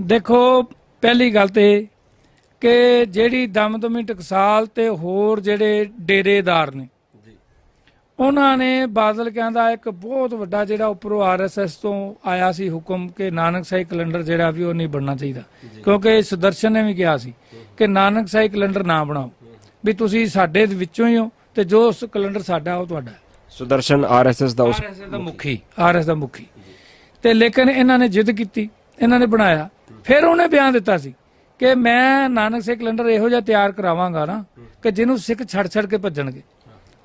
ਦੇਖੋ ਪਹਿਲੀ ਗੱਲ ਤੇ ਕਿ ਜਿਹੜੀ ਦਮਦਮੀ ਟਕਸਾਲ ਤੇ ਹੋਰ ਜਿਹੜੇ ਡੇਰੇਦਾਰ ਨੇ ਉਹਨਾਂ ਨੇ ਬਾਦਲ ਕਹਿੰਦਾ ਇੱਕ ਬਹੁਤ ਵੱਡਾ ਜਿਹੜਾ ਉੱਪਰੋਂ ਆਰਐਸਐਸ ਤੋਂ ਆਇਆ ਸੀ ਹੁਕਮ ਕਿ ਨਾਨਕ ਸਾਈ ਕੈਲੰਡਰ ਜਿਹੜਾ ਵੀ ਉਹ ਨਹੀਂ ਬਣਨਾ ਚਾਹੀਦਾ। ਕਿਉਂਕਿ ਸੁਦਰਸ਼ਨ ਨੇ ਵੀ ਕਿਹਾ ਸੀ ਕਿ ਨਾਨਕ ਸਾਈ ਕੈਲੰਡਰ ਨਾ ਬਣਾਓ। ਵੀ ਤੁਸੀਂ ਸਾਡੇ ਵਿੱਚੋਂ ਹੀ ਹੋ ਤੇ ਜੋ ਉਸ ਕੈਲੰਡਰ ਸਾਡਾ ਉਹ ਤੁਹਾਡਾ ਸੁਦਰਸ਼ਨ ਆਰਐਸਐਸ ਦਾ ਉਸ ਆਰਐਸਐਸ ਦਾ ਮੁਖੀ ਆਰਐਸ ਦਾ ਮੁਖੀ। ਤੇ ਲੇਕਿਨ ਇਹਨਾਂ ਨੇ ਜਿੱਦ ਕੀਤੀ ਇਹਨਾਂ ਨੇ ਬਣਾਇਆ ਫਿਰ ਉਹਨੇ ਬਿਆਨ ਦਿੱਤਾ ਸੀ ਕਿ ਮੈਂ ਨਾਨਕ ਸੇ ਕੈਲੰਡਰ ਇਹੋ ਜਿਹਾ ਤਿਆਰ ਕਰਾਵਾਂਗਾ ਨਾ ਕਿ ਜਿਹਨੂੰ ਸਿੱਖ ਛੱਡ ਛੱਡ ਕੇ ਭੱਜਣਗੇ।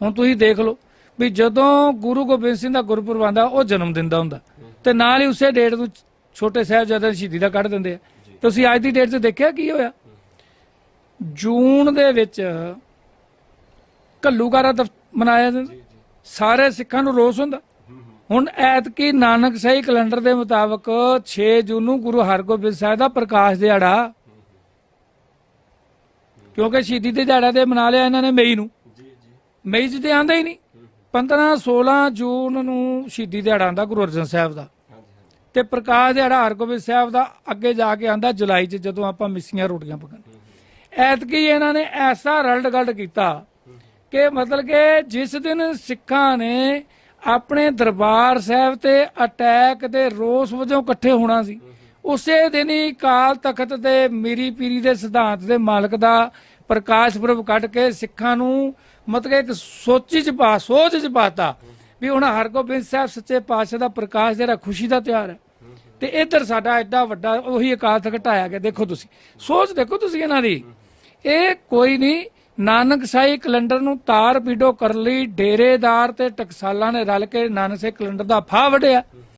ਹੁਣ ਤੁਸੀਂ ਦੇਖ ਲਓ ਵੀ ਜਦੋਂ ਗੁਰੂ ਗੋਬਿੰਦ ਸਿੰਘ ਦਾ ਗੁਰਪੁਰਬ ਆਂਦਾ ਉਹ ਜਨਮ ਦਿਨ ਦਾ ਹੁੰਦਾ। ਤੇ ਨਾਲ ਹੀ ਉਸੇ ਡੇਟ ਨੂੰ ਛੋਟੇ ਸਾਹਿਬਜ਼ਾਦਿਆਂ ਦੀ ਸ਼ਹੀਦੀ ਦਾ ਕੱਢ ਦਿੰਦੇ ਆ। ਤੁਸੀਂ ਅੱਜ ਦੀ ਡੇਟ 'ਤੇ ਦੇਖਿਆ ਕੀ ਹੋਇਆ? ਜੂਨ ਦੇ ਵਿੱਚ ਘੱਲੂਘਾਰਾ ਦਫ- ਮਨਾਇਆ ਜਾਂਦਾ। ਸਾਰੇ ਸਿੱਖਾਂ ਨੂੰ ਰੋਸ ਹੁੰਦਾ। ਹੁਣ ਐਤਕੀ ਨਾਨਕ ਸਹੀ ਕੈਲੰਡਰ ਦੇ ਮੁਤਾਬਕ 6 ਜੂਨ ਨੂੰ ਗੁਰੂ ਹਰਗੋਬਿੰਦ ਸਾਹਿਬ ਦਾ ਪ੍ਰਕਾਸ਼ ਦਿਹਾੜਾ। ਕਿਉਂਕਿ ਸ਼ਹੀਦੀ ਦੇ ਦਿਹਾੜਾ ਤੇ ਮਨਾ ਲਿਆ ਇਹਨਾਂ ਨੇ ਮਈ ਨੂੰ। ਮਈ 'ਚ ਤੇ ਆਂਦਾ ਹੀ ਨਹੀਂ। 15 16 ਜੂਨ ਨੂੰ ਸ਼ਹੀਦੀ ਦਿਹਾੜਾ ਆਂਦਾ ਗੁਰੂ ਅਰਜਨ ਸਾਹਿਬ ਦਾ। ਤੇ ਪ੍ਰਕਾਸ਼ ਦਿਹਾੜਾ ਹਰਗੋਬਿੰਦ ਸਾਹਿਬ ਦਾ ਅੱਗੇ ਜਾ ਕੇ ਆਂਦਾ ਜੁਲਾਈ 'ਚ ਜਦੋਂ ਆਪਾਂ ਮਿੱਸੀਆਂ ਰੋਟੀਆਂ ਪਕਾਉਣ। ਐਤਕੀ ਇਹਨਾਂ ਨੇ ਐਸਾ ਰਲਡ ਗਲਡ ਕੀਤਾ ਕਿ ਮਤਲਬ ਕਿ ਜਿਸ ਦਿਨ ਸਿੱਖਾਂ ਨੇ ਆਪਣੇ ਦਰਬਾਰ ਸਾਹਿਬ ਤੇ ਅਟੈਕ ਦੇ ਰੋਸ ਵਜੋਂ ਇਕੱਠੇ ਹੋਣਾ ਸੀ। ਉਸੇ ਦਿਨ ਹੀ ਕਾਲ ਤਖਤ ਦੇ ਮੀਰੀ ਪੀਰੀ ਦੇ ਸਿਧਾਂਤ ਦੇ ਮਾਲਕ ਦਾ ਪ੍ਰਕਾਸ਼ ਪੁਰਬ ਕੱਢ ਕੇ ਸਿੱਖਾਂ ਨੂੰ ਮਤਲਬ ਇੱਕ ਸੋਚੀ ਚ ਪਾ, ਸੋਚ ਚ ਪਾਤਾ ਵੀ ਹੁਣ ਹਰਗੋਬਿੰਦ ਸਾਹਿਬ ਸੱਚੇ ਪਾਤਸ਼ਾਹ ਦਾ ਪ੍ਰਕਾਸ਼ ਜਿਹੜਾ ਖੁਸ਼ੀ ਦਾ ਤਿਉਹਾਰ ਹੈ। ਤੇ ਇੱਧਰ ਸਾਡਾ ਐਡਾ ਵੱਡਾ ਉਹੀ ਅਕਾਲ ਤਖਤ ਢਾਇਆ ਗਿਆ। ਦੇਖੋ ਤੁਸੀਂ, ਸੋਚ ਦੇਖੋ ਤੁਸੀਂ ਇਹਨਾਂ ਦੀ। ਇਹ ਕੋਈ ਨਹੀਂ ਨਾਨਕ ਸਾਈ ਕੈਲੰਡਰ ਨੂੰ ਤਾਰ ਪੀਡੋ ਕਰ ਲਈ ਡੇਰੇਦਾਰ ਤੇ ਟਕਸਾਲਾਂ ਨੇ ਰਲ ਕੇ ਨਾਨਕ ਸਾਈ ਕੈਲੰਡਰ ਦਾ ਫਾਹ ਵੜਿਆ